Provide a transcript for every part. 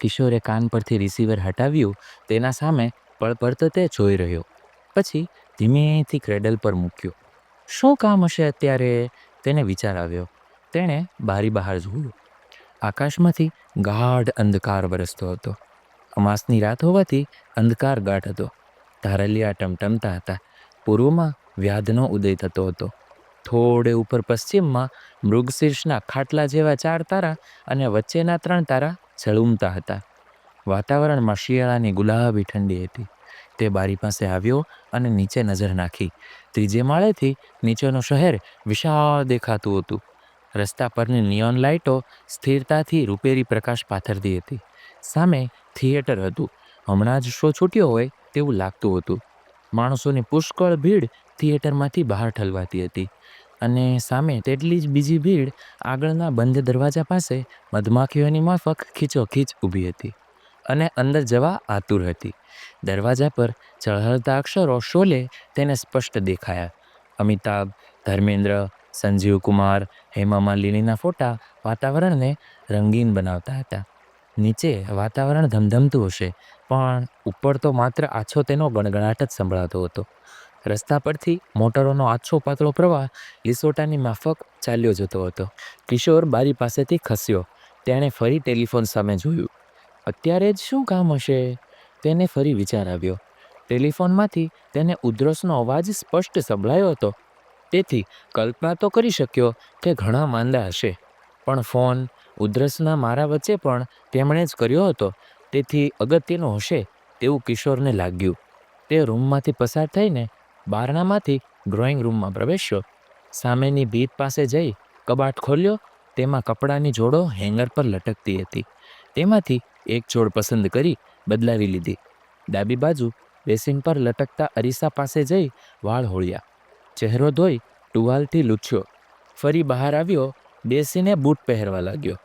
કિશોરે કાન પરથી રિસીવર હટાવ્યું, તેના સામે પળપળતો તે જોઈ રહ્યો. પછી ધીમેથી ક્રેડલ પર મૂક્યો. શું કામ હશે અત્યારે? તેને વિચાર આવ્યો. તેણે બારી બહાર જોયું. આકાશમાંથી ગાઢ અંધકાર વરસતો હતો. અમાસની રાત હોવાથી અંધકાર ગાઢ હતો. ધારલિયા ટમટમતા હતા. પૂર્વમાં વ્યાધનો ઉદય થતો હતો. થોડે ઉપર પશ્ચિમમાં મૃગશીર્ષના ખાટલા જેવા ચાર તારા અને વચ્ચેના ત્રણ તારા ઝળુમતા હતા. વાતાવરણમાં શિયાળાની ગુલાબી ઠંડી હતી. તે બારી પાસે આવ્યો અને નીચે નજર નાખી. ત્રીજે માળેથી નીચેનું શહેર વિશાળ દેખાતું હતું. રસ્તા પરની નિયોન લાઇટો સ્થિરતાથી રૂપેરી પ્રકાશ પાથરતી હતી. સામે થિયેટર હતું. હમણાં જ શો છૂટ્યો હોય તેવું લાગતું હતું. માણસોની પુષ્કળ ભીડ થિયેટરમાંથી બહાર ઠલવાતી હતી. અને સામે તેટલી જ બીજી ભીડ આગળના બંધ દરવાજા પાસે મધમાખીઓની માફક ખીચોખીચ ઊભી હતી અને અંદર જવા આતુર હતી. દરવાજા પર ચળહળતા અક્ષરો શોલે તેને સ્પષ્ટ દેખાયા. અમિતાભ, ધર્મેન્દ્ર, સંજીવ કુમાર હેમા માલિનીના ફોટા વાતાવરણને રંગીન બનાવતા હતા. નીચે વાતાવરણ ધમધમતું હશે, પણ ઉપર તો માત્ર આછો તેનો ગણગણાટ જ સંભળાતો હતો. રસ્તા પરથી મોટરોનો આછો પાતળો પ્રવાહ લિસોટાની માફક ચાલ્યો જતો હતો. કિશોર બારી પાસેથી ખસ્યો. તેણે ફરી ટેલિફોન સામે જોયું. અત્યારે જ શું કામ હશે? તેને ફરી વિચાર આવ્યો. ટેલિફોનમાંથી તેને ઉધરસનો અવાજ સ્પષ્ટ સંભળાયો હતો. તેથી કલ્પના તો કરી શક્યો કે ઘણા માંદા હશે. પણ ફોન ઉધરસના મારા વચ્ચે પણ તેમણે જ કર્યો હતો. તેથી અગત્યનો હશે તેવું કિશોરને લાગ્યું. તે રૂમમાંથી પસાર થઈને બારણામાંથી ડ્રોઈંગ રૂમમાં પ્રવેશ્યો. સામેની ભીત પાસે જઈ કબાટ ખોલ્યો, તેમાં કપડાની જોડો હેંગર પર લટકતી હતી. તેમાંથી એક જોડ પસંદ કરી બદલાવી લીધી. ડાબી બાજુ બેસિન પર લટકતા અરીસા પાસે જઈ વાળ હોળ્યા. ચહેરો ધોઈ ટુવાલથી લૂછ્યો. ફરી બહાર આવ્યો, બેસીને બૂટ પહેરવા લાગ્યો.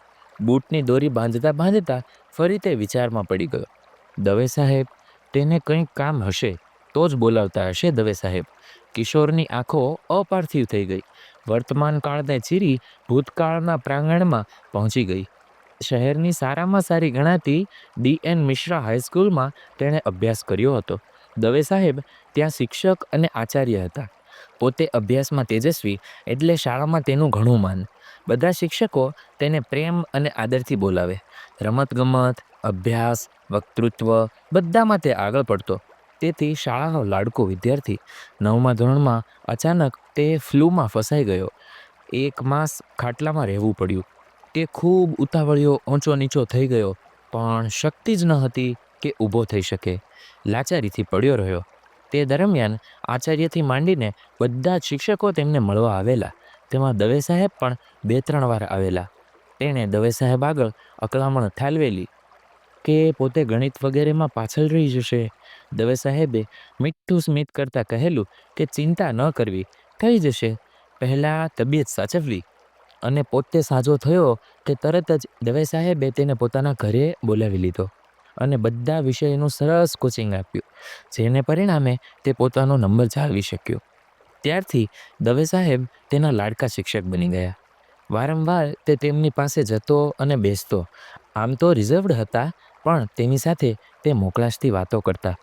બૂટની દોરી બાંધતા બાંધતા ફરી તે વિચારમાં પડી ગયો. દવે સાહેબ, તેને કંઈક કામ હશે. તો જ બોલાવતા હશે દવે સાહેબ. કિશોરની આંખો અપાર્થિવ થઈ ગઈ. વર્તમાન કાળને ચીરી ભૂતકાળના પ્રાંગણમાં પહોંચી ગઈ. શહેરની સારામાં સારી ગણાતી ડી એન મિશ્રા હાઈસ્કૂલમાં તેણે અભ્યાસ કર્યો હતો. દવે સાહેબ ત્યાં શિક્ષક અને આચાર્ય હતા. પોતે અભ્યાસમાં તેજસ્વી એટલે શાળામાં તેનું ઘણું માન. બધા શિક્ષકો તેને પ્રેમ અને આદરથી બોલાવે. રમતગમત, અભ્યાસ, વક્તૃત્વ બધામાં તે આગળ પડતો. તેથી શાળાનો લાડકો વિદ્યાર્થી નવમા ધોરણમાં અચાનક તે ફ્લૂમાં ફસાઈ ગયો. એક માસ ખાટલામાં રહેવું પડ્યું. તે ખૂબ ઉતાવળિયો ઊંચો નીચો થઈ ગયો, પણ શક્તિ જ ન હતી કે ઊભો થઈ શકે. લાચારીથી પડ્યો રહ્યો. તે દરમિયાન આચાર્યથી માંડીને બધા જ શિક્ષકો તેમને મળવા આવેલા. તેમાં દવે સાહેબ પણ બે ત્રણ વાર આવેલા. તેણે દવે સાહેબ આગળ અકળામણ ઠાલવેલી કે પોતે ગણિત વગેરેમાં પાછળ રહી જશે. દવે સાહેબે મીઠું સ્મિત કરતાં કહેલું કે ચિંતા ન કરવી, થઈ જશે. પહેલાં તબિયત સાચવવી અને પોતે સાજો થયો તે તરત જ દવે સાહેબે તેને પોતાના ઘરે બોલાવી લીધો અને બધા વિષયનું સરસ કોચિંગ આપ્યું, જેને પરિણામે તે પોતાનો નંબર જાળવી શક્યો. ત્યારથી દવે સાહેબ તેના લાડકા શિક્ષક બની ગયા. વારંવાર તે તેમની પાસે જતો અને બેસતો. આમ તો રિઝર્વડ હતા, પણ તેની સાથે તે મોકળાશથી વાતો કરતા.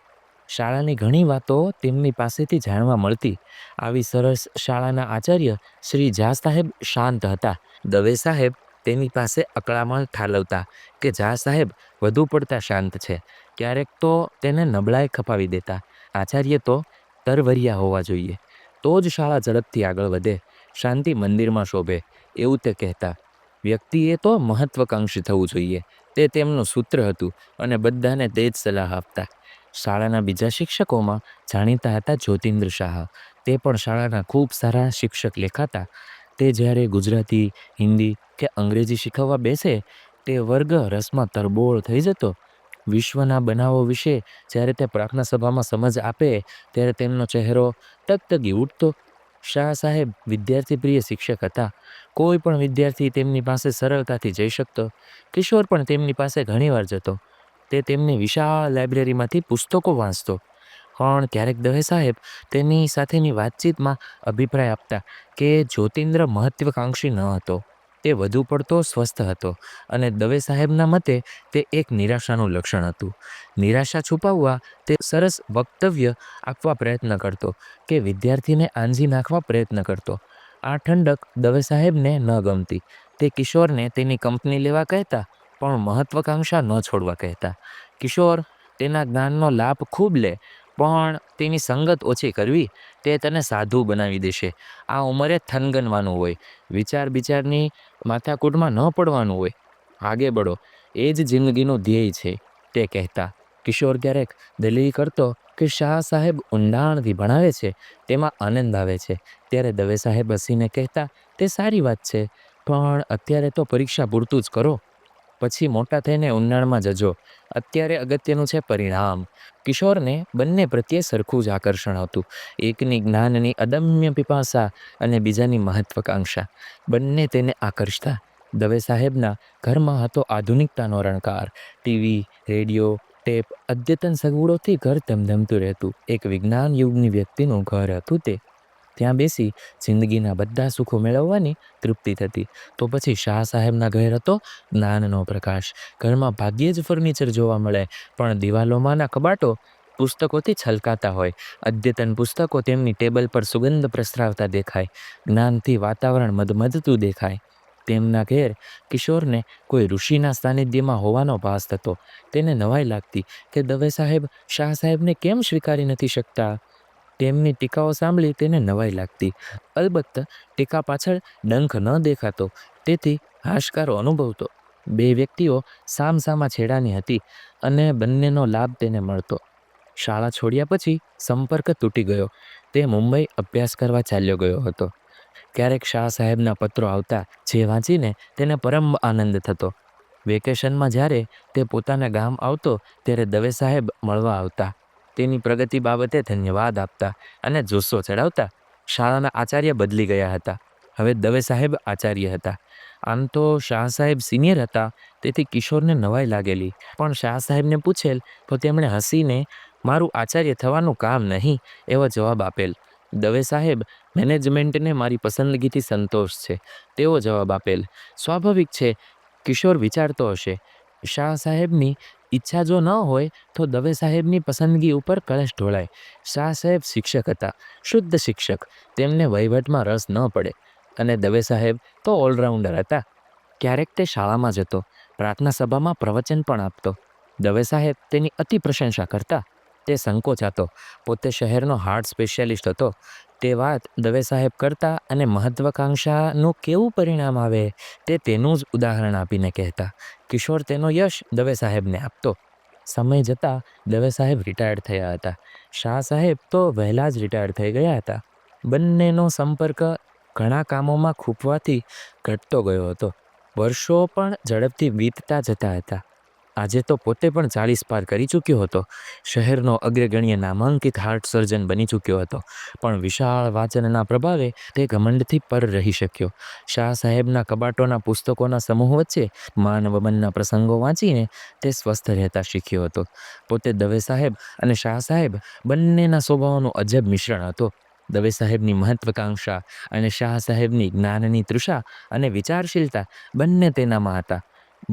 શાળાની ઘણી વાતો તેમની પાસેથી જાણવા મળતી. આવી સરસ શાળાના આચાર્ય શ્રી ઝા સાહેબ શાંત હતા. દવે સાહેબ તેની પાસે અકળામણ ઠાલવતા કે ઝા સાહેબ વધુ પડતા શાંત છે. ક્યારેક તો તેને નબળાઈ ખપાવી દેતા. આચાર્ય તો તરવરિયા હોવા જોઈએ. તો જ શાળા ઝડપથી આગળ વધે. શાંતિ મંદિરમાં શોભે, એવું તે કહેતા. વ્યક્તિએ તો મહત્વકાંક્ષી થવું જોઈએ. તે તેમનું સૂત્ર હતું અને બધાને તે જ સલાહ આપતા. શાળાના બીજા શિક્ષકોમાં જાણીતા હતા જ્યોતિન્દ્ર શાહ. તે પણ શાળાના ખૂબ સારા શિક્ષક લેખાતા. તે જ્યારે ગુજરાતી, હિન્દી કે અંગ્રેજી શીખવવા બેસે, તે વર્ગ, રસમાં તરબોળ થઈ જતો. વિશ્વના બનાવો વિશે જ્યારે તે પ્રાર્થના સભામાં સમજ આપે, ત્યારે તેમનો ચહેરો ટકટકી ઉઠતો. શાહ સાહેબ વિદ્યાર્થી પ્રિય શિક્ષક હતા. કોઈ પણ વિદ્યાર્થી તેમની પાસે સરળતાથી જઈ શકતો. કિશોર પણ તેમની પાસે ઘણીવાર જતો. તે તેમની વિશાળ લાઇબ્રેરીમાંથી પુસ્તકો વાંચતો. પણ ક્યારેક દવે સાહેબ તેની સાથેની વાતચીતમાં અભિપ્રાય આપતા કે જ્યોતિન્દ્ર મહત્વાકાંક્ષી ન હતો. તે વધુ પડતો સ્વસ્થ હતો અને દવે સાહેબના મતે તે એક નિરાશાનું લક્ષણ હતું. નિરાશા છુપાવવા તે સરસ વક્તવ્ય આપવા પ્રયત્ન કરતો કે વિદ્યાર્થીને આંજી નાખવા પ્રયત્ન કરતો. આ ઠંડક દવે સાહેબને ન ગમતી. તે કિશોરને તેની કંપની લેવા કહેતા પણ મહત્વાકાંક્ષા ન છોડવા કહેતા. કિશોર તેના જ્ઞાનનો લાભ ખૂબ લે, પણ તેની સંગત ઓછી કરવી તે તને સાધુ બનાવી દેશે. આ ઉંમરે થનગનવાનું હોય, વિચાર વિચારની માથાકૂટમાં ન પડવાનું હોય. આગે બળો, એ જ જિંદગીનું ધ્યેય છે, તે કહેતા. કિશોર ક્યારેક દલીલ કરતો કે શાહ સાહેબ ઊંડાણથી ભણાવે છે, તેમાં આનંદ આવે છે. ત્યારે દવે સાહેબ હસીને કહેતા, તે સારી વાત છે, પણ અત્યારે તો પરીક્ષા પૂરતું જ કરો. પછી મોટા થઈને ઊંડાણમાં જજો. અત્યારે અગત્યનું છે પરિણામ. કિશોરને બંને પ્રત્યે સરખું જ આકર્ષણ હતું. એકની જ્ઞાનની અદમ્ય પીપાસા અને બીજાની મહત્વકાંક્ષા. બંને તેને આકર્ષતા. દવે સાહેબના ઘરમાં હતો આધુનિકતાનો રણકાર. ટીવી, રેડિયો, ટેપ, અદ્યતન સગવડોથી ઘર ધમધમતું રહેતું. એક વિજ્ઞાન યુગની વ્યક્તિનું ઘર હતું તે. ત્યાં બેસી જિંદગીના બધા સુખો મેળવવાની તૃપ્તિ થતી. તો પછી શાહ સાહેબના ઘેર હતો જ્ઞાનનો પ્રકાશ. ઘરમાં ભાગ્યે જ ફર્નિચર જોવા મળે, પણ દિવાલોમાંના કબાટો પુસ્તકોથી છલકાતા હોય. અદ્યતન પુસ્તકો તેમની ટેબલ પર સુગંધ પ્રસરાવતા દેખાય. જ્ઞાનથી વાતાવરણ મધમધતું દેખાય. તેમના ઘેર કિશોરને કોઈ ઋષિના સાનિધ્યમાં હોવાનો ભાસ થતો. તેને નવાઈ લાગતી કે દવે સાહેબ, શાહ સાહેબને કેમ સ્વીકારી નથી શકતા? તેમની ટીકાઓ સાંભળી તેને નવાઈ લાગતી. અલબત્ત, ટીકા પાછળ ડંખ ન દેખાતો, તેથી હાશકારો અનુભવતો. બે વ્યક્તિઓ સામસામા છેડાની હતી અને બંનેનો લાભ તેને મળતો. શાળા છોડ્યા પછી સંપર્ક તૂટી ગયો. તે મુંબઈ અભ્યાસ કરવા ચાલ્યો ગયો હતો. ક્યારેક શાહ સાહેબના પત્રો આવતા જે વાંચીને તેને પરમ આનંદ થતો. વેકેશનમાં જ્યારે તે પોતાના ગામ આવતો, ત્યારે દવે સાહેબ મળવા આવતા. તેની પ્રગતિ બાબતે ધન્યવાદ આપતા અને જુસ્સો ચડાવતા શાળાના આચાર્ય બદલી ગયા હતા. હવે દવે સાહેબ આચાર્ય હતા. આમ તો શાહ સાહેબ સિનિયર હતા, તેથી કિશોરને નવાઈ લાગેલી. પણ શાહ સાહેબને પૂછેલ, તો તેમણે હસીને મારું આચાર્ય થવાનું કામ નહીં? એવો જવાબ આપેલ. દવે સાહેબ, મેનેજમેન્ટને મારી પસંદગીથી સંતોષ છે. તેવો જવાબ આપેલ. સ્વાભાવિક છે, કિશોર વિચારતો હશે. શાહ સાહેબની ઈચ્છા જો ન હોય, તો દવે સાહેબની પસંદગી ઉપર કળશ ઢોળાય. શાહ સાહેબ શિક્ષક હતા, શુદ્ધ શિક્ષક. તેમને વહીવટમાં રસ ન પડે. અને દવે સાહેબ તો ઓલરાઉન્ડર હતા. ક્યારેક તે શાળામાં જતો, પ્રાર્થના સભામાં પ્રવચન પણ આપતો. દવે સાહેબ તેની અતિ પ્રશંસા કરતા. તે સંકોચાતો. પોતે શહેરનો હાર્ટ સ્પેશિયાલિસ્ટ હતો. તે વાત દવે સાહેબ કરતા અને મહત્ત્વાકાંક્ષાનું કેવું પરિણામ આવે તે તેનું જ ઉદાહરણ આપીને કહેતા. કિશોર તેનો યશ દવે સાહેબને આપતો. સમય જતાં દવે સાહેબ રિટાયર્ડ થયા હતા. શાહ સાહેબ તો વહેલા જ રિટાયર્ડ થઈ ગયા હતા. બંનેનો સંપર્ક ઘણા કામોમાં ખૂંપવાથી ઘટતો ગયો હતો. વર્ષો પણ ઝડપથી વીતતા જતા હતા. આજે તો પોતે પણ ચાલીસ પાર કરી ચૂક્યો હતો. શહેરનો અગ્રગણ્ય નામાંકિત હાર્ટ સર્જન બની ચૂક્યો હતો. પણ વિશાળ વાંચનના પ્રભાવે તે ઘમંડથી પર રહી શક્યો. શાહ સાહેબના કબાટોના પુસ્તકોના સમૂહ વચ્ચે માનવમનના પ્રસંગો વાંચીને તે સ્વસ્થ રહેતા શીખ્યો હતો. પોતે દવે સાહેબ અને શાહ સાહેબ બંનેના સ્વભાવનું અજબ મિશ્રણ હતો. દવે સાહેબની મહત્વકાંક્ષા અને શાહ સાહેબની જ્ઞાનની તૃષા અને વિચારશીલતા બંને તેનામાં હતા.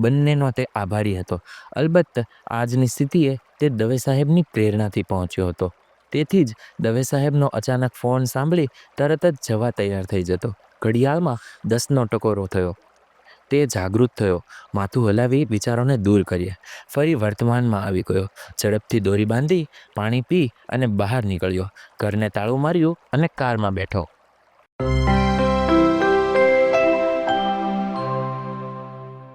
બંનેનો તે આભારી હતો. અલબત્ત, આજની સ્થિતિએ તે દવે સાહેબની પ્રેરણાથી પહોંચ્યો હતો. તેથી જ દવે સાહેબનો અચાનક ફોન સાંભળી તરત જ જવા તૈયાર થઈ જતો. ઘડિયાળમાં દસનો ટકોરો થયો. તે જાગૃત થયો. માથું હલાવી વિચારોને દૂર કર્યા. ફરી વર્તમાનમાં આવી ગયો. ઝડપથી દોરી બાંધી, પાણી પી અને બહાર નીકળ્યો. ઘરને તાળું માર્યું અને કારમાં બેઠો.